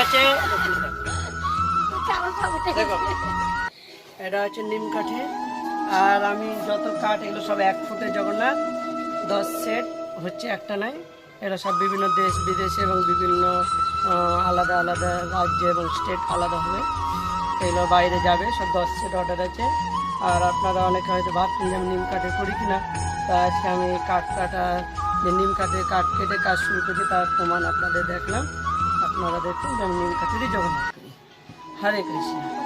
আছে এটা হচ্ছে নিম কাঠে। আর আমি যত কাঠ, এগুলো সব এক ফুটে জগন্নাথ। দশ সেট হচ্ছে একটা নাই। এটা সব বিভিন্ন দেশ, বিদেশে এবং বিভিন্ন আলাদা আলাদা রাজ্য এবং স্টেট আলাদা হবে। এগুলো বাইরে যাবে, সব দশ সেট অর্ডার আছে। আর আপনারা অনেকে হয়তো ভাবছেন যে আমি নিম কাঠে করি কিনা। তা আজকে আমি কাঠ কাটা, যে নিম কাঠে কাঠ কেটে কাজ শুরু করেছি, তার প্রমাণ আপনাদের দেখলাম। મારા દેતું જમણી કચડી જગન્નાથ કરી હરે કૃષ્ણ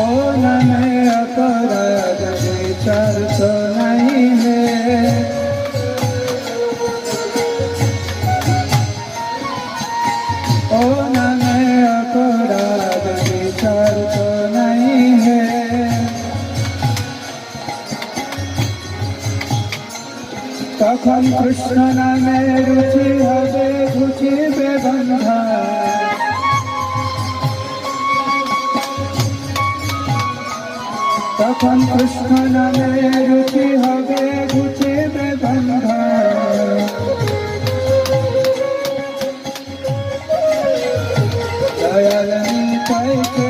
Oh, na, na. তখন কৃষ্ণ নামে রুচি হবে ঘুচিবে বন্ধা তখন কৃষ্ণ নামে রুচি হবে ঘুচিবে বন্ধা দয়াল পাই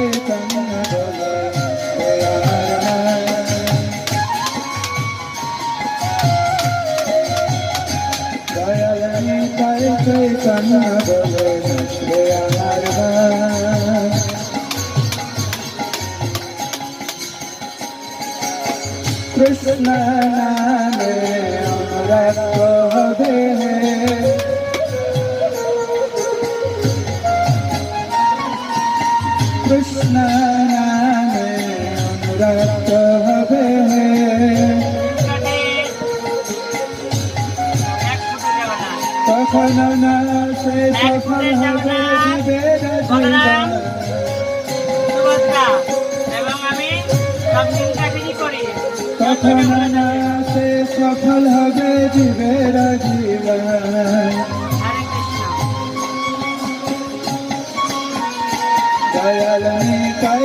কৃষ্ণ নামে অনুরাগ হবে কৃষ্ণ নামে অনুরাগ তখন না সে সফল হবে তখন না সে সফল হবে জীবের জীবন দয়াল কাই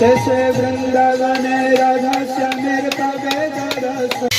शेष वृंदावन राधा श्यामेर पवे दरस